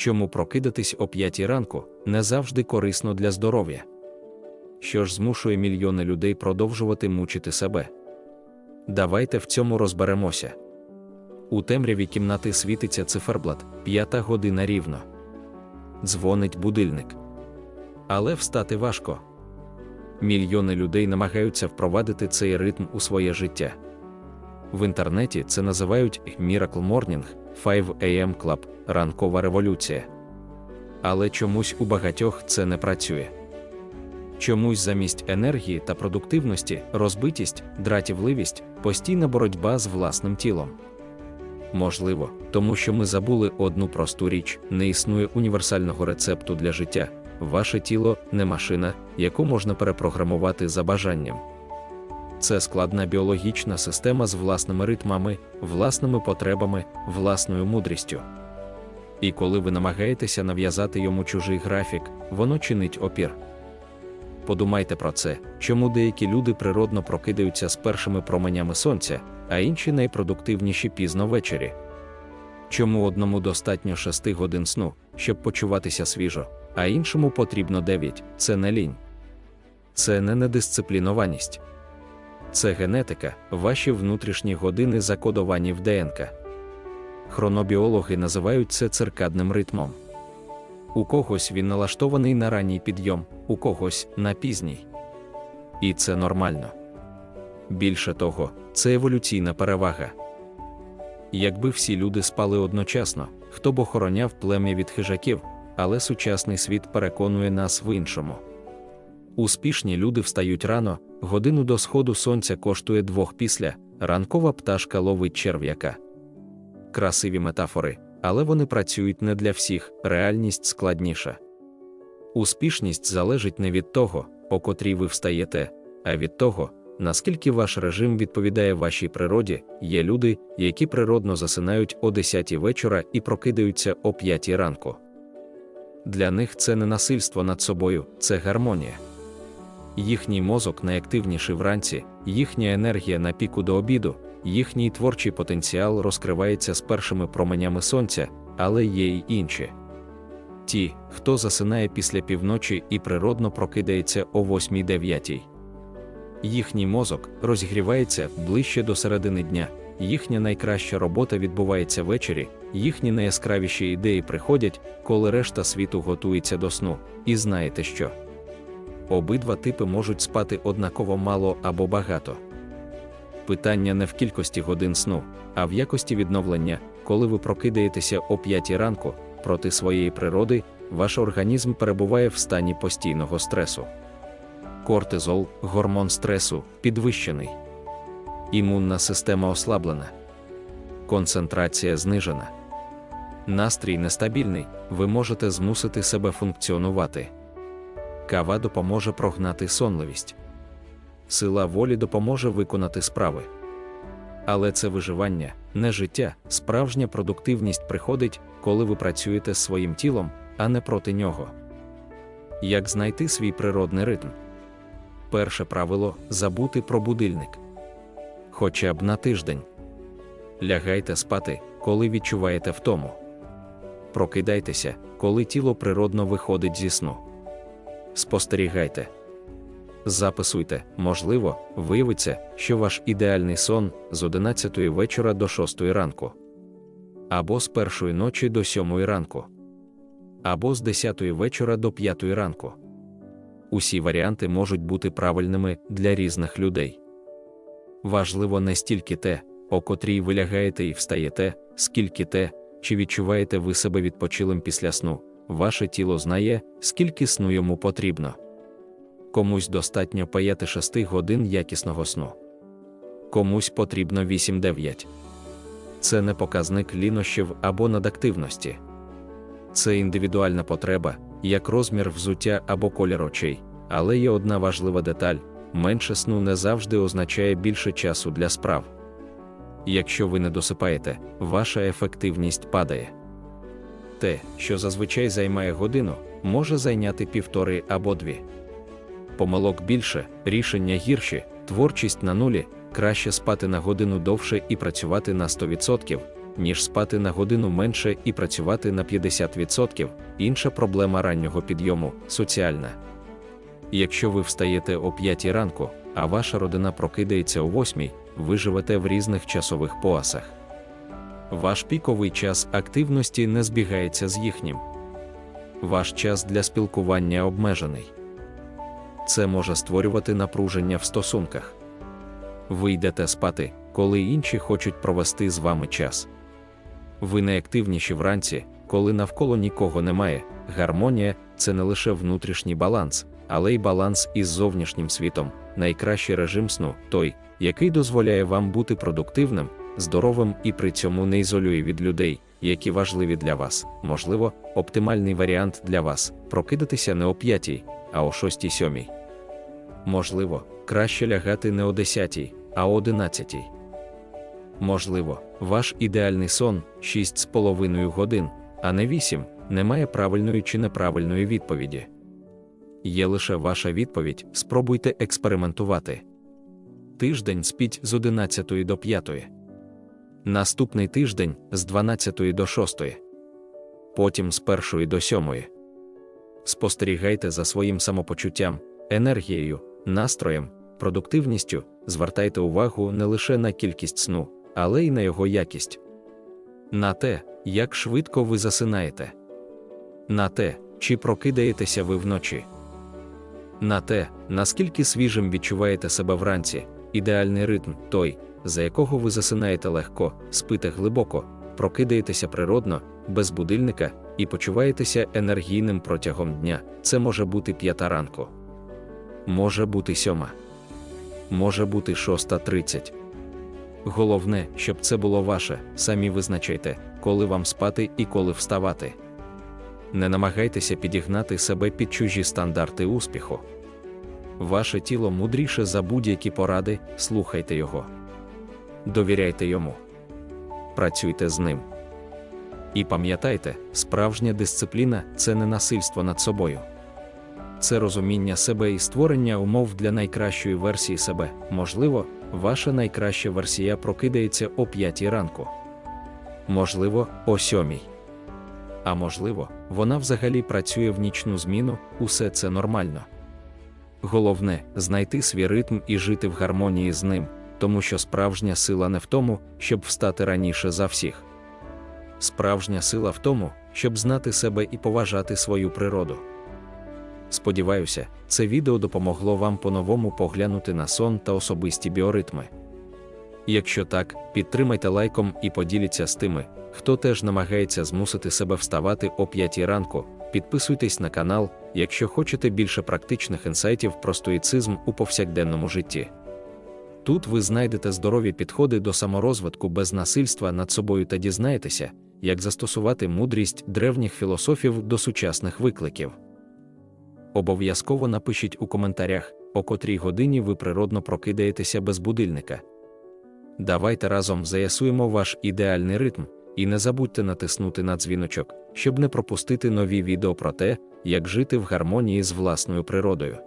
чому прокидатись о 5 ранку не завжди корисно для здоров'я. Що ж змушує мільйони людей продовжувати мучити себе? Давайте в цьому розберемося. У темряві кімнати світиться циферблат, п'ята година рівно. Дзвонить будильник. Але встати важко. Мільйони людей намагаються впровадити цей ритм у своє життя. В інтернеті це називають Miracle Morning, 5 AM Club, ранкова революція. Але чомусь у багатьох це не працює. Чомусь замість енергії та продуктивності розбитість, дратівливість, постійна боротьба з власним тілом. Можливо, тому що ми забули одну просту річ: не існує універсального рецепту для життя. Ваше тіло не машина, яку можна перепрограмувати за бажанням. Це складна біологічна система з власними ритмами, власними потребами, власною мудрістю. І коли ви намагаєтеся нав'язати йому чужий графік, воно чинить опір. Подумайте про це, чому деякі люди природно прокидаються з першими променями сонця, а інші найпродуктивніші пізно ввечері. Чому одному достатньо 6 годин сну, щоб почуватися свіжо, а іншому потрібно 9 це не лінь. Це не недисциплінованість. Це генетика, ваші внутрішні години закодовані в ДНК. Хронобіологи називають це циркадним ритмом. У когось він налаштований на ранній підйом, у когось на пізній. І це нормально. Більше того, це еволюційна перевага. Якби всі люди спали одночасно, хто б охороняв плем'я від хижаків, але сучасний світ переконує нас в іншому. Успішні люди встають рано, годину до сходу сонця коштує двох після, ранкова пташка ловить черв'яка. Красиві метафори, але вони працюють не для всіх, реальність складніша. Успішність залежить не від того, о котрій ви встаєте, а від того, наскільки ваш режим відповідає вашій природі, є люди, які природно засинають о 10 вечора і прокидаються о 5 ранку. Для них це не насильство над собою, це гармонія. Їхній мозок найактивніший вранці, їхня енергія на піку до обіду, їхній творчий потенціал розкривається з першими променями сонця, але є й інші. Ті, хто засинає після півночі і природно прокидається о 8-9. Їхній мозок розігрівається ближче до середини дня, їхня найкраща робота відбувається ввечері, їхні найяскравіші ідеї приходять, коли решта світу готується до сну, і знаєте що? Обидва типи можуть спати однаково мало або багато. Питання не в кількості годин сну, а в якості відновлення, коли ви прокидаєтеся о 5 ранку, проти своєї природи, ваш організм перебуває в стані постійного стресу. Кортизол, гормон стресу, підвищений. Імунна система ослаблена. Концентрація знижена. Настрій нестабільний, ви можете змусити себе функціонувати. Кава допоможе прогнати сонливість. Сила волі допоможе виконати справи. Але це виживання, не життя, справжня продуктивність приходить, коли ви працюєте з своїм тілом, а не проти нього. Як знайти свій природний ритм? Перше правило забути про будильник. Хоча б на тиждень. Лягайте спати, коли відчуваєте втому. Прокидайтеся, коли тіло природно виходить зі сну. Спостерігайте. Записуйте, можливо, виявиться, що ваш ідеальний сон з 11 вечора до 6 ранку, або з першої ночі до 7 ранку, або з 10 вечора до 5 ранку. Усі варіанти можуть бути правильними для різних людей. Важливо не стільки те, о котрій ви лягаєте і встаєте, скільки те, чи відчуваєте ви себе відпочилим після сну, ваше тіло знає, скільки сну йому потрібно. Комусь достатньо 5-6 годин якісного сну. Комусь потрібно 8-9. Це не показник лінощів або надактивності. Це індивідуальна потреба, як розмір взуття або колір очей. Але є одна важлива деталь: менше сну не завжди означає більше часу для справ. Якщо ви не досипаєте, ваша ефективність падає. Те, що зазвичай займає годину, може зайняти півтори або дві. Помилок більше, рішення гірші, творчість на нулі, краще спати на годину довше і працювати на 100%, ніж спати на годину менше і працювати на 50%. Інша проблема раннього підйому соціальна. Якщо ви встаєте о 5 ранку, а ваша родина прокидається о 8, ви живете в різних часових поясах. Ваш піковий час активності не збігається з їхнім. Ваш час для спілкування обмежений. Це може створювати напруження в стосунках. Ви йдете спати, коли інші хочуть провести з вами час. Ви найактивніші вранці, коли навколо нікого немає. Гармонія це не лише внутрішній баланс, але й баланс із зовнішнім світом, найкращий режим сну той, який дозволяє вам бути продуктивним, здоровим і при цьому не ізолює від людей, які важливі для вас. Можливо, оптимальний варіант для вас прокидатися не о 5, а о 6-7. Можливо, краще лягати не о 10, а о 11. Можливо, ваш ідеальний сон 6,5 годин, а не 8, немає правильної чи неправильної відповіді. Є лише ваша відповідь, спробуйте експериментувати. Тиждень спіть з 11 до 5. Наступний тиждень з 12 до 6. Потім з 1 до 7. Спостерігайте за своїм самопочуттям, енергією, настроєм, продуктивністю, звертайте увагу не лише на кількість сну, але й на його якість. На те, як швидко ви засинаєте. На те, чи прокидаєтеся ви вночі. На те, наскільки свіжим відчуваєте себе вранці, ідеальний ритм той, за якого ви засинаєте легко, спите глибоко, прокидаєтеся природно, без будильника і почуваєтеся енергійним протягом дня. Це може бути п'ята ранку. Може бути сьома. Може бути шоста тридцять. Головне, щоб це було ваше, самі визначайте, коли вам спати і коли вставати. Не намагайтеся підігнати себе під чужі стандарти успіху. Ваше тіло мудріше за будь-які поради, слухайте його. Довіряйте йому. Працюйте з ним. І пам'ятайте, справжня дисципліна це не насильство над собою. Це розуміння себе і створення умов для найкращої версії себе. Можливо, ваша найкраща версія прокидається о 5 ранку. Можливо, о 7. А можливо, вона взагалі працює в нічну зміну, усе це нормально. Головне знайти свій ритм і жити в гармонії з ним, тому що справжня сила не в тому, щоб встати раніше за всіх. Справжня сила в тому, щоб знати себе і поважати свою природу. Сподіваюся, це відео допомогло вам по-новому поглянути на сон та особисті біоритми. Якщо так, підтримайте лайком і поділіться з тими, хто теж намагається змусити себе вставати о 5 ранку. Підписуйтесь на канал, якщо хочете більше практичних інсайтів про стоїцизм у повсякденному житті. Тут ви знайдете здорові підходи до саморозвитку без насильства над собою та дізнаєтеся, як застосувати мудрість древніх філософів до сучасних викликів. Обов'язково напишіть у коментарях, о котрій годині ви природно прокидаєтеся без будильника. Давайте разом заясуємо ваш ідеальний ритм, і не забудьте натиснути на дзвіночок, щоб не пропустити нові відео про те, як жити в гармонії з власною природою.